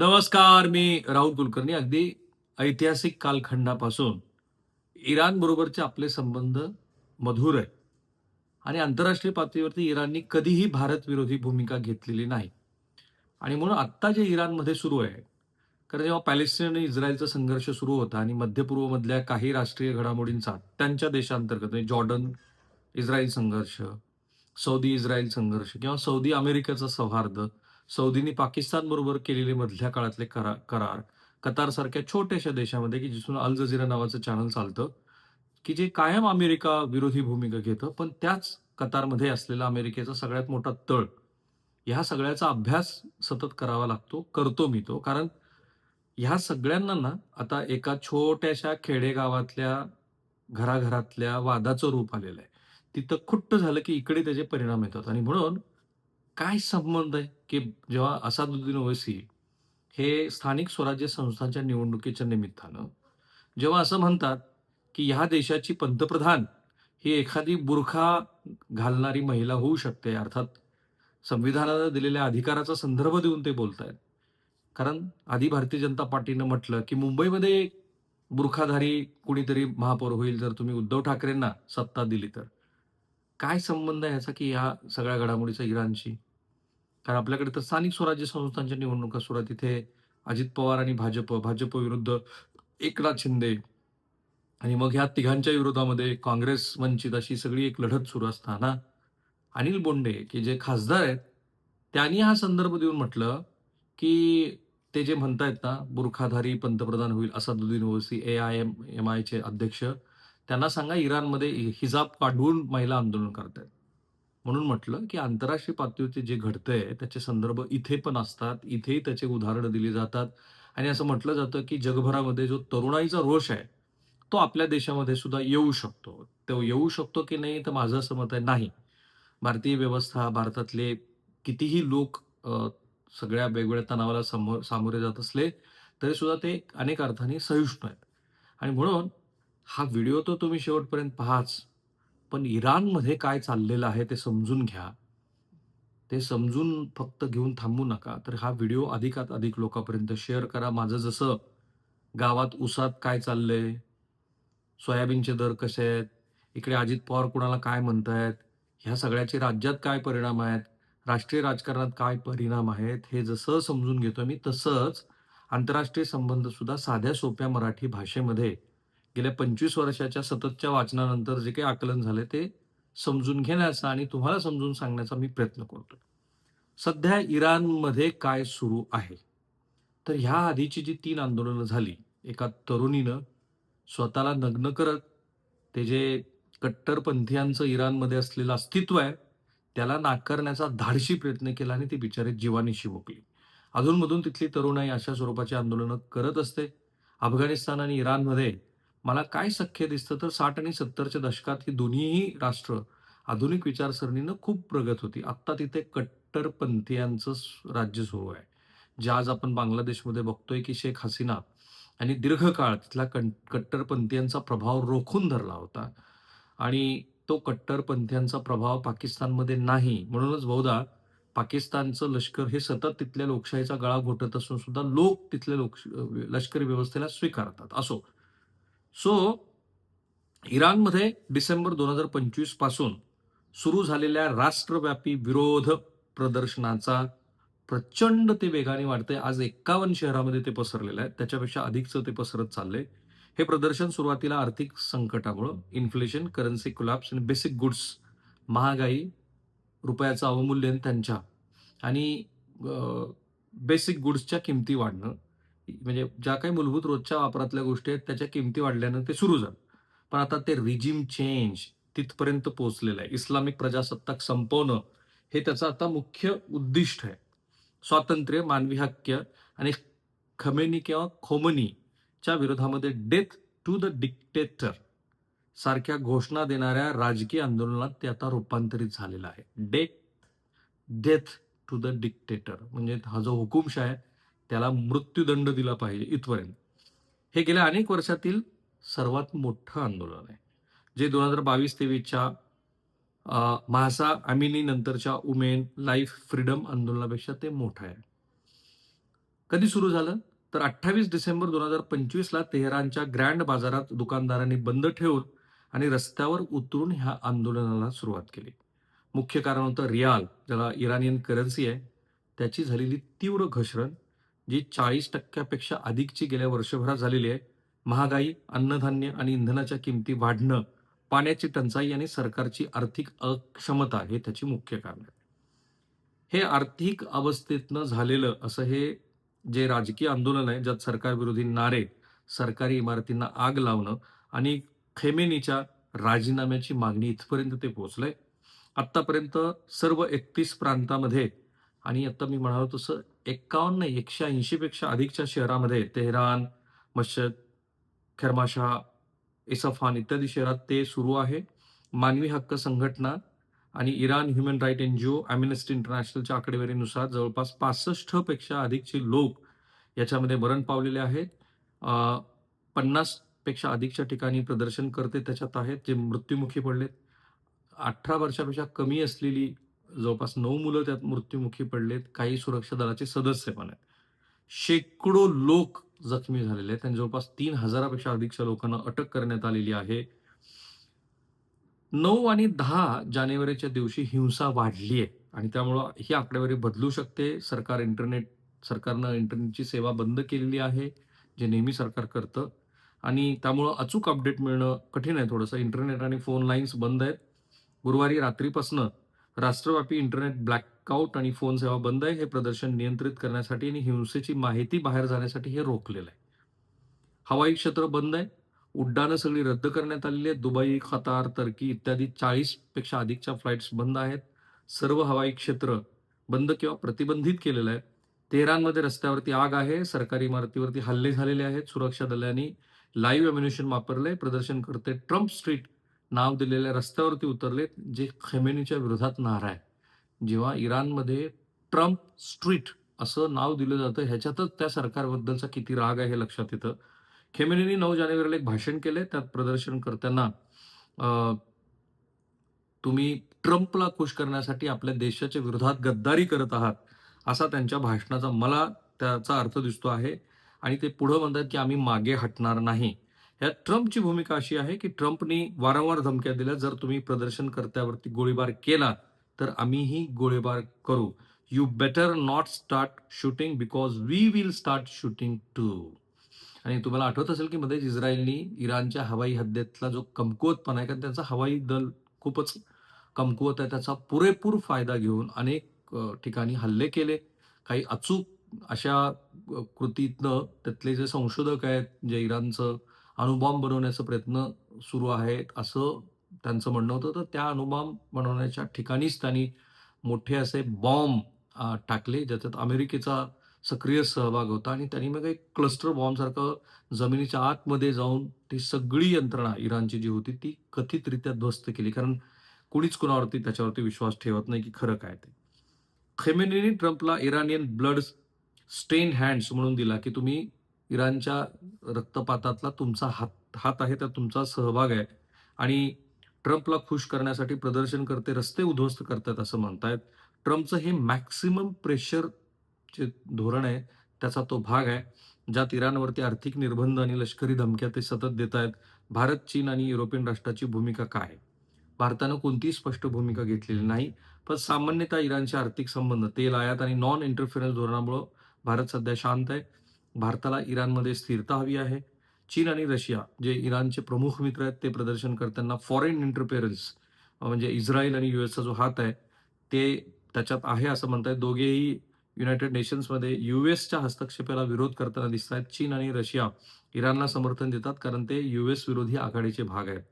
नमस्कार मी राहुल कुलकर्णी. अगदी ऐतिहासिक कालखंडापासून इराण बरोबरचे आपले संबंध मधुर आहे आणि आंतरराष्ट्रीय पातळीवरती इराणनी कधीही भारत विरोधी भूमिका घेतलेली नाही. आणि म्हणून आत्ता जे इराणमध्ये सुरू आहे कारण जेव्हा पॅलेस्टिन आणि इस्रायलचा संघर्ष सुरू होता आणि मध्य पूर्वमधल्या काही राष्ट्रीय घडामोडींचा त्यांच्या देशांतर्गत म्हणजे जॉर्डन इस्रायल संघर्ष सौदी इस्रायल संघर्ष किंवा सौदी अमेरिकेचा सौहार्द सौदीनी पाकिस्तान बरोबर केलेले मधल्या काळातले करा करार कतारसारख्या छोट्याशा देशामध्ये की जिथून अल जझीरा नावाचं चॅनल चालतं की जे कायम अमेरिका विरोधी भूमिका घेतं पण त्याच कतारमध्ये असलेला अमेरिकेचा सगळ्यात मोठा तळ ह्या सगळ्याचा अभ्यास सतत करावा लागतो करतो मी तो. कारण ह्या सगळ्यांना ना आता एका छोट्याशा खेडेगावातल्या घराघरातल्या वादाचं रूप आलेलं आहे. तिथं खुट्ट झालं की इकडे त्याचे परिणाम येतात. आणि म्हणून काय संबंध आहे की जेव्हा असादुद्दीन ओवेसी हे स्थानिक स्वराज्य संस्थांच्या निवडणुकीच्या निमित्तानं जेव्हा असं म्हणतात की ह्या देशाची पंतप्रधान ही एखादी बुरखा घालणारी महिला होऊ शकते अर्थात संविधानानं दिलेल्या अधिकाराचा संदर्भ देऊन ते बोलत आहेत कारण आधी भारतीय जनता पार्टीनं म्हटलं की मुंबईमध्ये बुरखाधारी कुणीतरी महापौर होईल जर तुम्ही उद्धव ठाकरेंना सत्ता दिली तर. काय संबंध आहे याचा की ह्या सगळ्या घडामोडीचा इराणशी? कारण आपल्याकडे तर स्थानिक स्वराज्य संस्थांच्या निवडणुका सुरू आहेत. तिथे अजित पवार आणि भाजप भाजप विरुद्ध एकनाथ शिंदे आणि मग ह्या तिघांच्या विरोधामध्ये काँग्रेस वंचित अशी सगळी एक लढत सुरू असताना अनिल बोंडे की जे खासदार आहेत त्यांनी हा संदर्भ देऊन म्हटलं की ते जे म्हणतायत ना बुरखाधारी पंतप्रधान होईल Asaduddin Owaisi A I M M आयचे अध्यक्ष त्यांना सांगा इराणमध्ये हिजाब काढून महिला आंदोलन करतायत. म्हणून म्हटलं की आंतरराष्ट्रीय पातळीवरती जे घडतंय त्याचे संदर्भ इथे पण असतात इथेही त्याचे उदाहरणं दिली जातात. आणि असं म्हटलं जातं की जगभरामध्ये जो तरुणाईचा रोष आहे तो आपल्या देशामध्ये सुद्धा येऊ शकतो. तो येऊ शकतो की नाही तर माझं असं मत आहे नाही. भारतीय व्यवस्था भारतातले कितीही लोक सगळ्या वेगवेगळ्या तणावाला समोर सामोरे जात असले तरी सुद्धा ते अनेक अर्थाने सहिष्णू आहेत. आणि म्हणून हा व्हिडिओ तर तुम्ही शेवटपर्यंत पहाच. पण इराणमध्ये काय चाललेलं आहे ते समजून घ्या. ते समजून फक्त घेऊन थांबू नका. तर हा व्हिडिओ अधिकात अधिक लोकांपर्यंत शेअर करा. माझं जसं गावात उसात काय चाललंय? सोयाबीनचे दर कसे आहेत? इकडे अजित पवार कुणाला काय म्हणतायत? ह्या सगळ्याचे राज्यात काय परिणाम आहेत? राष्ट्रीय राजकारणात काय परिणाम आहेत? हे जसं समजून घेतो मी तसंच आंतरराष्ट्रीय संबंध सुद्धा साध्या सोप्या मराठी भाषेमध्ये गेल्या पंचवीस वर्षाच्या सततच्या वाचनानंतर जे काही आकलन झाले ते समजून घेण्याचा आणि तुम्हाला समजून सांगण्याचा मी प्रयत्न करतो सध्या इराणमध्ये काय सुरू आहे? तर ह्या आधीची जी तीन आंदोलनं झाली एका तरुणीनं स्वतःला नग्न करत ते जे कट्टरपंथीयांचं इराणमध्ये असलेलं अस्तित्व आहे त्याला नाकारण्याचा धाडशी प्रयत्न केला आणि ती बिचारी जीवानीशी मुकली अधूनमधून तिथली तरुणाई अशा स्वरूपाची आंदोलनं करत असते. अफगाणिस्तान आणि इराणमध्ये मला काय सख्य दिसतं तर साठ आणि सत्तरच्या दशकात ही दोन्हीही राष्ट्र आधुनिक विचारसरणीनं खूप प्रगत होती. आत्ता तिथे कट्टरपंथीयांचं राज्य सुरू आहे. जे आज आपण बांगलादेशमध्ये बघतोय की शेख हसीना आणि दीर्घकाळ तिथला कं कट्टरपंथीयांचा प्रभाव रोखून धरला होता. आणि तो कट्टरपंथीयांचा प्रभाव पाकिस्तानमध्ये नाही. म्हणूनच बहुधा पाकिस्तानचं लष्कर हे सतत तिथल्या लोकशाहीचा गळा घोटत असून सुद्धा लोक तिथल्या लोक लष्करी व्यवस्थेला स्वीकारतात. असो सो इराणमध्ये डिसेंबर दोन हजार पंचवीसपासून सुरू झालेल्या राष्ट्रव्यापी विरोध प्रदर्शनाचा प्रचंड ते वेगाने वाढते आज एक्कावन्न शहरामध्ये ते पसरलेलं आहे. त्याच्यापेक्षा अधिकचं ते पसरत चाललंय. हे प्रदर्शन सुरुवातीला आर्थिक संकटामुळं इन्फ्लेशन करन्सी कोलॅप्स आणि बेसिक गुड्स महागाई रुपयाचं अवमूल्यन त्यांच्या आणि बेसिक गुड्सच्या किमती वाढणं म्हणजे ज्या काही मूलभूत रोजच्या वापरातल्या गोष्टी आहेत त्याच्या किमती वाढल्यानं ते सुरू झालं. पण आता ते रिजिम चेंज तिथपर्यंत पोहोचलेलं आहे. इस्लामिक प्रजासत्ताक संपवणं हे त्याचं आता मुख्य उद्दिष्ट आहे. स्वातंत्र्य मानवी हक्क आणि खमेनी किंवा खोमनीच्या विरोधामध्ये डेथ टू द डिक्टेटर सारख्या घोषणा देणाऱ्या राजकीय आंदोलनात ते आता रूपांतरित झालेलं आहे. Death death to the dictator म्हणजे हा जो हुकुमशाह आहे त्याला मृत्यूदंड दिला पाहिजे इथपर्यंत. हे गेल्या अनेक वर्षातील सर्वात मोठं आंदोलन आहे. जे दोन हजार बावीस तेवीसच्या महासा अमिनी नंतरच्या उमेन लाईफ फ्रीडम आंदोलनापेक्षा ते मोठं आहे. कधी सुरू झालं? तर अठ्ठावीस डिसेंबर दोन हजार पंचवीसला तेहरानच्या ग्रँड बाजारात दुकानदारांनी बंद ठेवून आणि रस्त्यावर उतरून ह्या आंदोलनाला सुरुवात केली. मुख्य कारण होतं रियाल ज्याला इराणियन करन्सी आहे. त्याची झालेली तीव्र घसरण जी चाळीस टक्क्यापेक्षा अधिकची गेल्या वर्षभरात झालेली आहे महागाई अन्नधान्य आणि इंधनाच्या किमती वाढणं पाण्याची टंचाई आणि सरकारची आर्थिक अक्षमता हे त्याची मुख्य कारण आहे. हे आर्थिक अवस्थेतनं झालेलं असं हे जे राजकीय आंदोलन आहे ज्यात सरकारविरोधी नारे सरकारी इमारतींना आग लावणं आणि खेमेनीच्या राजीनाम्याची मागणी इथपर्यंत ते पोहोचलंय. आत्तापर्यंत सर्व एकतीस प्रांतामध्ये आणि आत्ता मी म्हणालो तसं एक्कावन्न एकशे ऐंशीपेक्षा अधिकच्या शहरामध्ये तेहरान मशद खरमाशा इसफान इत्यादी शहरात ते सुरू आहे. मानवी हक्क संघटना आणि Iran human right N G O Amnesty इंटरनॅशनलच्या आकडेवारीनुसार जवळपास पासष्टपेक्षा अधिकचे लोक याच्यामध्ये मरण पावलेले आहेत. पन्नासपेक्षा अधिकच्या ठिकाणी प्रदर्शन करते त्याच्यात आहेत जे मृत्युमुखी पडलेत. अठरा वर्षापेक्षा कमी असलेली जवळपास नऊ मुलं त्यात मृत्युमुखी पडलेत. काही सुरक्षा दलाचे सदस्य पण आहेत. शेकडो लोक जखमी झालेले आहेत आणि जवळपास तीन हजारापेक्षा अधिकच्या लोकांना अटक करण्यात आलेली आहे. नऊ आणि दहा जानेवारीच्या दिवशी हिंसा वाढली आहे आणि त्यामुळं ही आकडेवारी बदलू शकते. सरकार इंटरनेट सरकारनं इंटरनेटची सेवा बंद केलेली आहे जे नेहमी सरकार करतं. आणि त्यामुळं अचूक अपडेट मिळणं कठीण आहे थोडंसं. इंटरनेट आणि फोन लाईन्स बंद आहेत. गुरुवारी रात्रीपासनं राष्ट्रव्यापी इंटरनेट ब्लॅकआउट आणि फोन सेवा बंद आहे हे प्रदर्शन नियंत्रित करण्यासाठी आणि हिंसेची माहिती बाहेर जाण्यासाठी हे रोखलेलं आहे. हवाई क्षेत्र बंद आहे उड्डाणं सगळी रद्द करण्यात आलेली आहेत दुबई खतार तर्की इत्यादी चाळीसपेक्षा अधिकच्या फ्लाईट्स बंद आहेत. सर्व हवाई क्षेत्र बंद किंवा प्रतिबंधित केलेलं आहे. तेहरानमध्ये रस्त्यावरती आग आहे सरकारी इमारतीवरती हल्ले झालेले आहेत सुरक्षा दलांनी लाईव्ह अम्युनेशन वापरलंय प्रदर्शन करते ट्रम्प स्ट्रीट नाव दिलेल्या रस्त्यावरती उतरलेत जे खेमेनीच्या विरोधात नारा आहे. जेव्हा इराणमध्ये ट्रम्प स्ट्रीट असं नाव दिलं जातं ह्याच्यातच त्या सरकारबद्दलचा किती राग आहे हे लक्षात येतं. खेमेनीने नऊ जानेवारीला एक भाषण केले त्यात प्रदर्शन करताना तुम्ही ट्रम्पला खुश करण्यासाठी आपल्या देशाच्या विरोधात गद्दारी करत आहात असा त्यांच्या भाषणाचा मला त्याचा अर्थ दिसतो आहे. आणि ते पुढं म्हणतात की आम्ही मागे हटणार नाही. ह्या ट्रम्पची भूमिका अशी आहे की ट्रम्पनी वारंवार धमक्या दिल्या जर तुम्ही प्रदर्शनकर्त्यावरती गोळीबार केला तर आम्हीही गोळीबार करू. You better not start shooting because we will start shooting too आणि तुम्हाला आठवत असेल की मध्येच इस्रायलनी इराणच्या हवाई हद्दीतला जो कमकुवतपणा आहे कारण त्यांचा हवाई दल खूपच कमकुवत आहे त्याचा पुरेपूर फायदा घेऊन अनेक ठिकाणी हल्ले केले. काही अचूक अशा कृतीतनं त्यातले जे संशोधक आहेत जे इराणचं अणुबॉम्ब बनवण्याचा प्रयत्न सुरू आहेत असं त्यांचं म्हणणं होतं. तर त्या अणुबॉम्ब बनवण्याच्या ठिकाणीच त्यांनी मोठे असे बॉम्ब टाकले ज्याच्यात अमेरिकेचा सक्रिय सहभाग होता. आणि त्यांनी मग एक क्लस्टर बॉम्बसारखं जमिनीच्या आतमध्ये जाऊन ती सगळी यंत्रणा इराणची जी होती ती कथितरित्या ध्वस्त केली. कारण कुणीच कुणावरती त्याच्यावरती विश्वास ठेवत नाही की खरं काय ते. खेमेनीने ट्रम्पला इराणियन ब्लड स्टेन हँड्स म्हणून दिला की तुम्ही इराणच्या रक्तपातातला तुमचा हात हात आहे त्यात तुमचा सहभाग आहे. आणि ट्रम्पला खुश करण्यासाठी प्रदर्शन करते रस्ते उद्ध्वस्त करतायत असं म्हणतायत. ट्रम्पचं हे मॅक्सिमम प्रेशर जे धोरण आहे त्याचा तो भाग आहे ज्यात इराणवरती आर्थिक निर्बंध आणि लष्करी धमक्या ते सतत देत आहेत भारत चीन आणि युरोपियन राष्ट्राची भूमिका काय भारतानं कोणतीही स्पष्ट भूमिका घेतलेली नाही पण सामान्यतः इराणचे आर्थिक संबंध तेल आयात आणि नॉन इंटरफिरन्स धोरणामुळं भारत सध्या शांत आहे. भारताला इराणमध्ये स्थिरता हवी आहे. चीन आणि रशिया जे इराणचे प्रमुख मित्र आहेत ते प्रदर्शन करताना फॉरेन इंटरफेरन्स म्हणजे इस्रायल आणि युएसचा जो हात आहे ते त्याच्यात आहे असं म्हणतात दोघेही युनायटेड नेशन्समध्ये युएसच्या हस्तक्षेपाला विरोध करताना दिसत आहेत. चीन आणि रशिया इराणला समर्थन देतात कारण ते युएस विरोधी आघाडीचे भाग आहेत.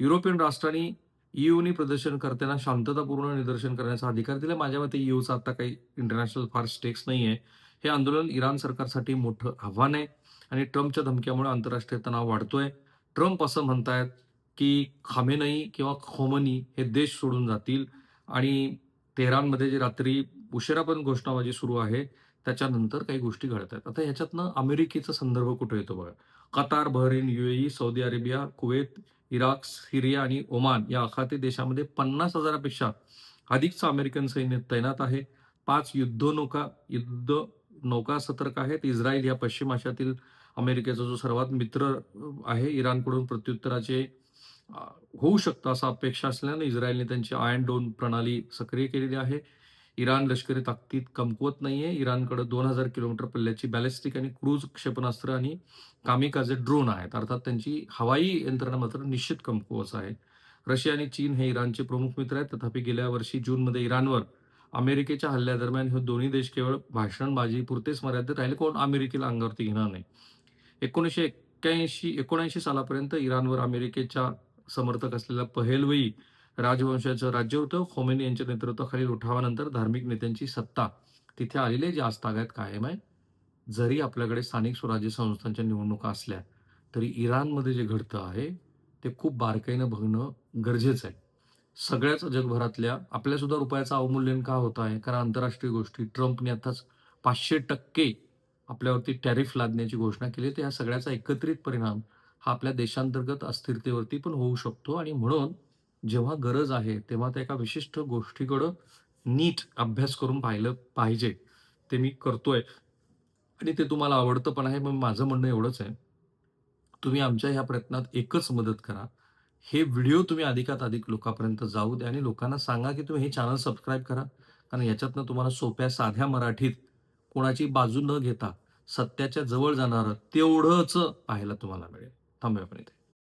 युरोपियन राष्ट्रांनी ईयूनी प्रदर्शन करताना शांततापूर्ण निदर्शन करण्याचा अधिकार दिला माझ्या मते ईयूचा आता काही इंटरनॅशनल फार स्टेक्स नाही आहे हे आंदोलन इराण सरकारसाठी मोठं आव्हान आहे आणि ट्रम्पच्या धमक्यामुळे आंतरराष्ट्रीय तणाव वाढतोय. ट्रम्प असं म्हणतायत की खामेनई किंवा खोमनी हे देश सोडून जातील आणि तेहरानमध्ये जे रात्री उशिरापर्यंत घोषणाबाजी सुरू आहे त्याच्यानंतर काही गोष्टी घडत आहेत. आता ह्याच्यातनं अमेरिकेचा संदर्भ कुठे येतो बघा? Qatar Bahrain UAE Saudi Arabia Kuwait Iraq Syria आणि ओमान या अखाती देशामध्ये पन्नास हजारापेक्षा अधिकचं अमेरिकन सैन्य तैनात आहे. पाच युद्धनौका युद्ध नौका सतर्क आहेत. इस्रायल या पश्चिम आशियातील अमेरिकेचा जो सर्वात मित्र आहे इराणकडून प्रत्युत्तराचे होऊ शकतं असा अपेक्षा असल्यानं इस्रायलने त्यांची आयन डोन प्रणाली सक्रिय केलेली आहे. इराण लष्करी ताकदीत कमकुवत नाहीये. इराणकडे दोन हजार किलोमीटर पल्ल्याची बॅलिस्टिक आणि क्रूज क्षेपणास्त्र आणि कामिकाजे ड्रोन आहेत. अर्थात त्यांची हवाई यंत्रणा मात्र निश्चित कमकुवत आहे. रशिया आणि चीन हे इराणचे प्रमुख मित्र आहेत. तथापि गेल्या वर्षी जूनमध्ये इराणवर अमेरिकेच्या हल्ल्यादरम्यान हे दोन्ही देश केवळ भाषणबाजी पुरतेच मर्यादित राहिले कोण? अमेरिकेला अंगावरती घेणार नाही. एकोणीसशे एक्क्याऐंशी एकोणऐंशी सालापर्यंत इराणवर अमेरिकेच्या समर्थक असलेला पहेलवई राजवंशाचं राज्य होतं. खोमेनी यांच्या नेतृत्वाखालील उठावानंतर धार्मिक नेत्यांची सत्ता तिथे आलेली आहे जी आज ताब्यात कायम आहे. जरी आपल्याकडे स्थानिक स्वराज्य संस्थांच्या निवडणुका असल्या तरी इराणमध्ये जे घडतं आहे ते खूप बारकाईनं बघणं गरजेचं आहे. सगळ्याच जगभरातल्या आपल्या सुद्धा रुपयाचं अवमूल्यन का होत आहे. कारण आंतरराष्ट्रीय गोष्टी ट्रम्पने आताच पाचशे टक्के आपल्यावरती टॅरिफ लादण्याची घोषणा केली. तर ह्या सगळ्याचा एकत्रित परिणाम हा आपल्या देशांतर्गत अस्थिरतेवरती पण होऊ शकतो. आणि म्हणून जेव्हा गरज आहे तेव्हा त्या एका विशिष्ट गोष्टीकडं नीट अभ्यास करून पाहिलं पाहिजे. ते मी करतोय. आणि ते तुम्हाला आवडतं पण आहे. मग माझं म्हणणं एवढंच आहे. तुम्ही आमच्या ह्या प्रयत्नात एकच मदत करा. हे व्हिडिओ तुम्ही अधिकात अधिक लोकांपर्यंत जाऊ द्या आणि लोकांना सांगा की तुम्ही हे चॅनल सबस्क्राईब करा. कारण याच्यातनं तुम्हाला सोप्या साध्या मराठीत कोणाची बाजू न घेता सत्याच्या जवळ जाणारं तेवढंच पाहायला तुम्हाला मिळेल. थांबूया आपण इथे.